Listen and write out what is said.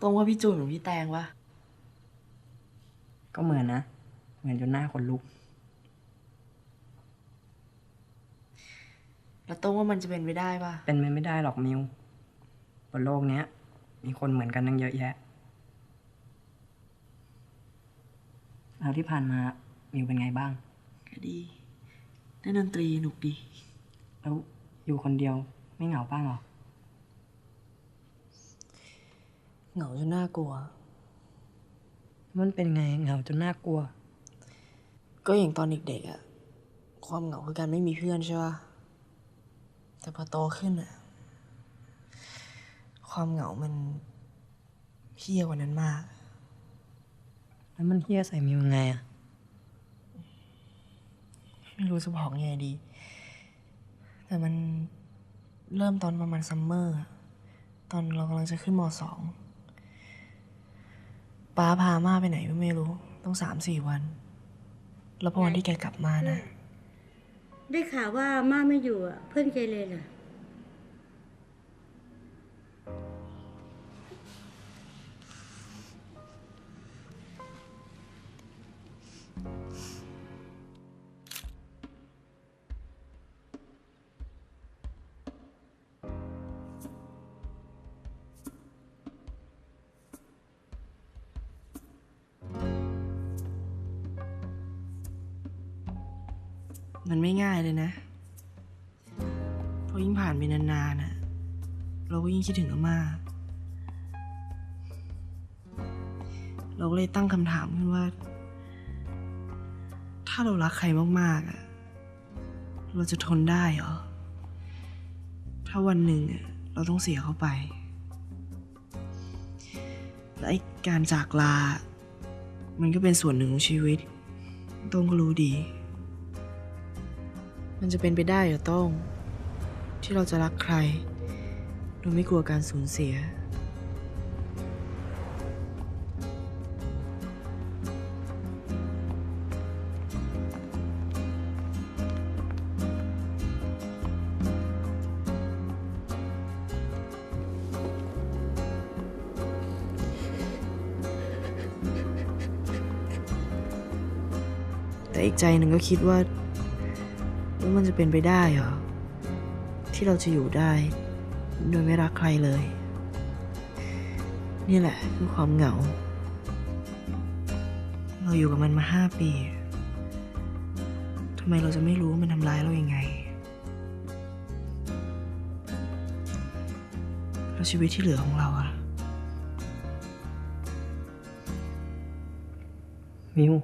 ตรงว่าพี่จูนหรือพี่แตงวะก็เหมือนนะ เหมือนจนหน้าขนลุก แล้วตรงว่ามันจะเป็นไปได้ปะเป็นไปไม่ได้หรอกมิวบนโลกเนี้ย มีคนเหมือนกันตั้งเยอะแยะแล้วที่ผ่านมามิวเป็นไงบ้าง ก็ดีเล่นดนตรีหนุกดี แล้วอยู่คนเดียวไม่เหงาบ้างหรอ เหงาจนน่ากลัว มันเป็นไงเหงาจนน่ากลัว ก็อย่างตอนเด็กๆอะความเหงาคือการไม่มีเพื่อนใช่ปะแต่พอโตขึ้นอะความเหงามันเพี้ยกว่านั้นมาก แล้วมันเฮี้ยใส่มิวยังไงอะไม่รู้จะบอกยังไงดี แต่มันเริ่มตอนประมาณซัมเมอร์อะตอนเรากำลังจะขึ้นมสอง ป้าพาม่าไปไหนก็ไม่รู้ ต้องสามสี่วัน แล้วพอวันที่แกกลับมานะ ได้ข่าวว่าม่าไม่อยู่อะ เพื่อนเกเรเหรอ มันไม่ง่ายเลยนะเพราะยิ่งผ่านไปนานๆน่ะเราก็ยิ่งคิดถึงอาม่า เราเลยตั้งคำถามขึ้นว่า ถ้าเรารักใครมากๆอะเราจะทนได้เหรอ ถ้าวันหนึ่งอะเราต้องเสียเขาไป และการจากลา มันก็เป็นส่วนหนึ่งของชีวิต ต้งก็รู้ดี มันจะเป็นไปได้เหรอต้อง ที่เราจะรักใครโดยไม่กลัวการสูญเสีย แต่อีกใจหนึ่งก็คิดว่า ว่ามันจะเป็นไปได้เหรอ ที่เราจะอยู่ได้ โดยไม่รักใครเลย นี่แหละคือความเหงา เราอยู่กับมันมาห้าปีทำไมเราจะไม่รู้ว่ามันทำร้ายเรายังไงแล้วชีวิตที่เหลือของเราอะมิว